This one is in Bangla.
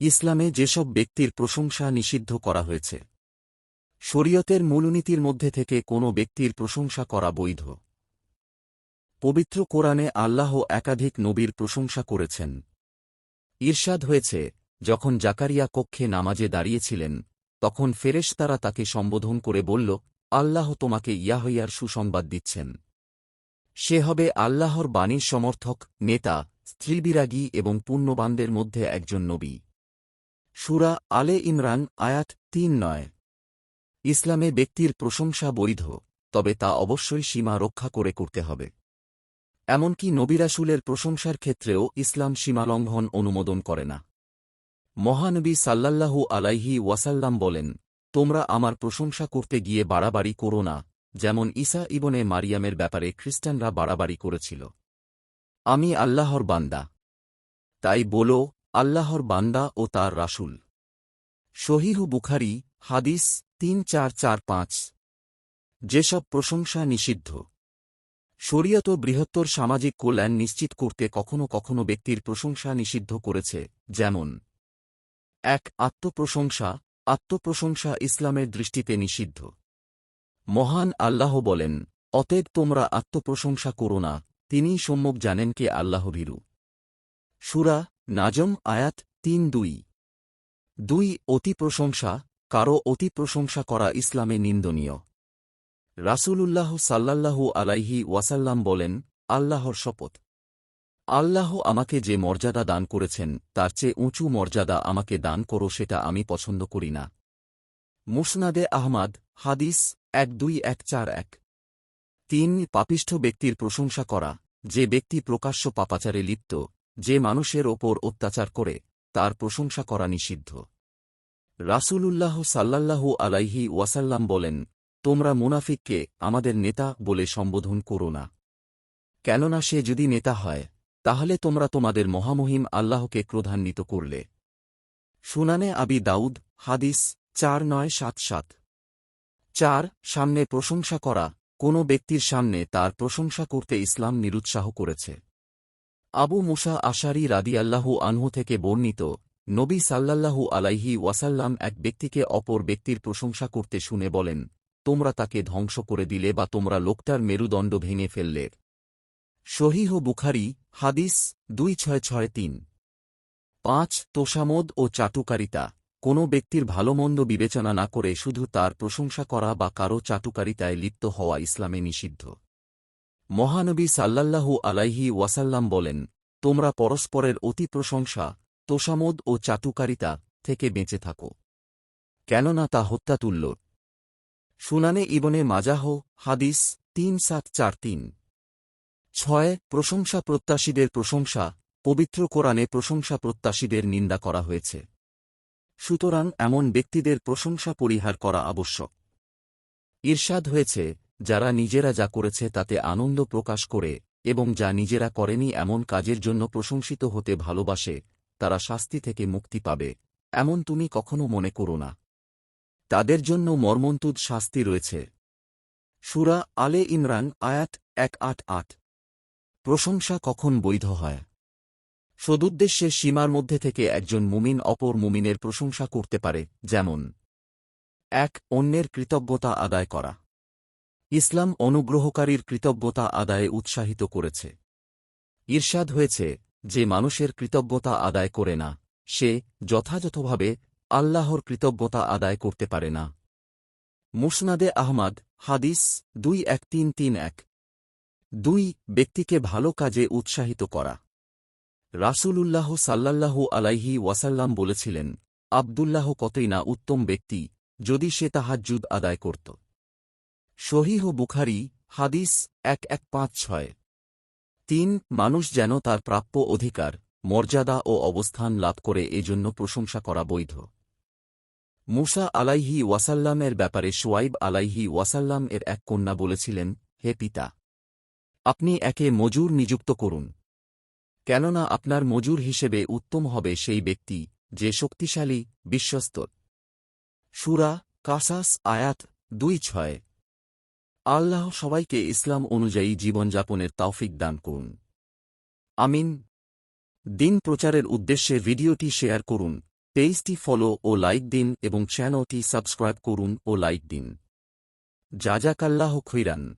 ইসলামে যেসব ব্যক্তির প্রশংসা নিষিদ্ধ করা হয়েছে। শরীয়তের মূলনীতির মধ্যে থেকে কোনো ব্যক্তির প্রশংসা করা বৈধ। পবিত্র কোরআনে আল্লাহ একাধিক নবীর প্রশংসা করেছেন। ঈর্ষাদ হয়েছে, যখন জাকারিয়া কক্ষে নামাজে দাঁড়িয়েছিলেন, তখন ফেরেশতারা তাকে সম্বোধন করে বলল, আল্লাহ তোমাকে ইয়াহইয়ার সুসংবাদ দিচ্ছেন। সে হবে আল্লাহর বাণীর সমর্থক, নেতা, স্ত্রীবিরাগী এবং পুণ্যবানদের মধ্যে একজন নবী। সুরা আলে ইমরান, আয়াত তিন নয়। ইসলামে ব্যক্তির প্রশংসা বৈধ, তবে তা অবশ্যই সীমা রক্ষা করে করতে হবে। এমনকি নবিরাসুলের প্রশংসার ক্ষেত্রেও ইসলাম সীমালঙ্ঘন অনুমোদন করে না। মহানবী সাল্লাল্লাহু আলাইহি ওয়াসাল্লাম বলেন, তোমরা আমার প্রশংসা করতে গিয়ে বাড়াবাড়ি করো না, যেমন ঈসা ইবনে মারিয়ামের ব্যাপারে খ্রিস্টানরা বাড়াবাড়ি করেছিল। আমি আল্লাহর বান্দা। তাই বলো আল্লাহর বান্দা ও তার রাসূল। শহীহু বুখারি, হাদিস তিন চার চার পাঁচ। যেসব প্রশংসা নিষিদ্ধ। শরীয়ত বৃহত্তর সামাজিক কল্যাণ নিশ্চিত করতে কখনো কখনো ব্যক্তির প্রশংসা নিষিদ্ধ করেছে, যেমন এক, আত্মপ্রশংসা। আত্মপ্রশংসা ইসলামের দৃষ্টিতে নিষিদ্ধ। মহান আল্লাহ বলেন, অতএব তোমরা আত্মপ্রশংসা করো না, তিনিই সম্যক জানেন কে আল্লাহ ভীরু। সুরা নাজম আয়াত তিন দুই। দুই, অতি প্রশংসা, কারও অতি প্রশংসা করা ইসলামে নিন্দনীয়। রাসূলুল্লাহ সাল্লাল্লাহু আলাইহি ওয়াসাল্লাম বলেন, আল্লাহর শপথ। আল্লাহ আমাকে যে মর্যাদা দান করেছেন, তার চেয়ে উঁচু মর্যাদা আমাকে দান করো সেটা আমি পছন্দ করি না। মুসনাদে আহমাদ, হাদিস এক দুই এক চার এক। তিন, পাপিষ্ঠ ব্যক্তির প্রশংসা করা, যে ব্যক্তি প্রকাশ্য পাপাচারে লিপ্ত। যে মানুষের ওপর অত্যাচার করে, তার প্রশংসা করা নিষিদ্ধ। রাসূলুল্লাহ সাল্লাল্লাহু আলাইহি ওয়াসাল্লাম বলেন, তোমরা মুনাফিককে আমাদের নেতা বলে সম্বোধন করো না। কেননা সে যদি নেতা হয়, তাহলে তোমরা তোমাদের মহামহিম আল্লাহকে ক্রোধান্বিত করলে। শুনানে আবি দাউদ, হাদিস চার নয় সাত সাত। চার, সামনে প্রশংসা করা, কোনো ব্যক্তির সামনে তার প্রশংসা করতে ইসলাম নিরুৎসাহ করেছে। আবু মুসা আশারি রাদিয়াল্লাহু আনহু থেকে বর্ণিত, নবী সাল্লাল্লাহু আলাইহি ওয়াসাল্লাম এক ব্যক্তিকে অপর ব্যক্তির প্রশংসা করতে শুনে বলেন, তোমরা তাকে ধ্বংস করে দিলে বা তোমরা লোকটার মেরুদণ্ড ভেঙে ফেললে। শহীহ বুখারি, হাদিস দুই ছয় ছয় তিন। পাঁচ, তোষামোদ ও চাটুকারিতা। কোনো ব্যক্তির ভালোমন্দ বিবেচনা না করে শুধু তার প্রশংসা করা বা কারও চাটুকারিতায় লিপ্ত হওয়া ইসলামে নিষিদ্ধ। মহানবী সাল্লাল্লাহু আলাইহি ওয়াসাল্লাম বলেন, তোমরা পরস্পরের অতি প্রশংসা, তোষামোদ ও চাটুকারিতা থেকে বেঁচে থাকো। কেননা তা হত্যাতুল্য। শুনানে ইবনে মাজাহ, হাদিস তিন সাত চার তিন। ছয়, প্রশংসা প্রত্যাশীদের প্রশংসা, পবিত্র কোরআনে প্রশংসা প্রত্যাশীদের নিন্দা করা হয়েছে। সুতরাং এমন ব্যক্তিদের প্রশংসা পরিহার করা আবশ্যক। ঈর্ষাদ হয়েছে যারা নিজেরা যা করেছে তাতে আনন্দ প্রকাশ করে এবং যা নিজেরা করেনি এমন কাজের জন্য প্রশংসিত হতে ভালোবাসে, তারা শাস্তি থেকে মুক্তি পাবে, এমন তুমি কখনো মনে করো না। তাদের জন্য মর্মন্তুদ শাস্তি রয়েছে। সুরা আলে ইমরান, আয়াত এক আট আট। প্রশংসা কখন বৈধ হয়? সদুদ্দেশ্যে সীমার মধ্যে থেকে একজন মুমিন অপর মুমিনের প্রশংসা করতে পারে, যেমন, এক অন্যের কৃতজ্ঞতা আদায় করা। ইসলাম অনুগ্রহকারীর কৃতজ্ঞতা আদায়ে উৎসাহিত করেছে। ঈর্ষাদ হয়েছে, যে মানুষের কৃতজ্ঞতা আদায় করে না, সে যথাযথভাবে আল্লাহর কৃতজ্ঞতা আদায় করতে পারে না। মুসনাদে আহমাদ, হাদিস দুই এক তিন তিন এক। দুই, ব্যক্তিকে ভালো কাজে উৎসাহিত করা। রাসূলুল্লাহ সাল্লাল্লাহু আলাইহি ওয়াসাল্লাম বলেছিলেন, আবদুল্লাহ কতই না উত্তম ব্যক্তি, যদি সে তাহাজ্জুদ আদায় করত। শহীহ বুখারি, হাদিস এক এক পাঁচ ছয়। তিন, মানুষ যেন তার প্রাপ্য অধিকার, মর্যাদা ও অবস্থান লাভ করে এজন্য প্রশংসা করা বৈধ। মুসা আলাইহি ওয়াসাল্লামের ব্যাপারে সোয়াইব আলাইহি ওয়াসাল্লাম এর এক কন্যা বলেছিলেন, হে পিতা, আপনি একে মজুর নিযুক্ত করুন। কেননা আপনার মজুর হিসেবে উত্তম হবে সেই ব্যক্তি যে শক্তিশালী, বিশ্বস্ত। সুরা কাসাস আয়াত দুই ছয়। আল্লাহ সবাইকে ইসলাম অনুযায়ী জীবনযাপনের তৌফিক দান করুন। আমিন। দিন প্রচারের উদ্দেশ্যে ভিডিওটি শেয়ার করুন, পেজটি ফলো ও লাইক দিন এবং চ্যানেলটি সাবস্ক্রাইব করুন ও লাইক দিন। জাজাকাল্লাহ খৈরান।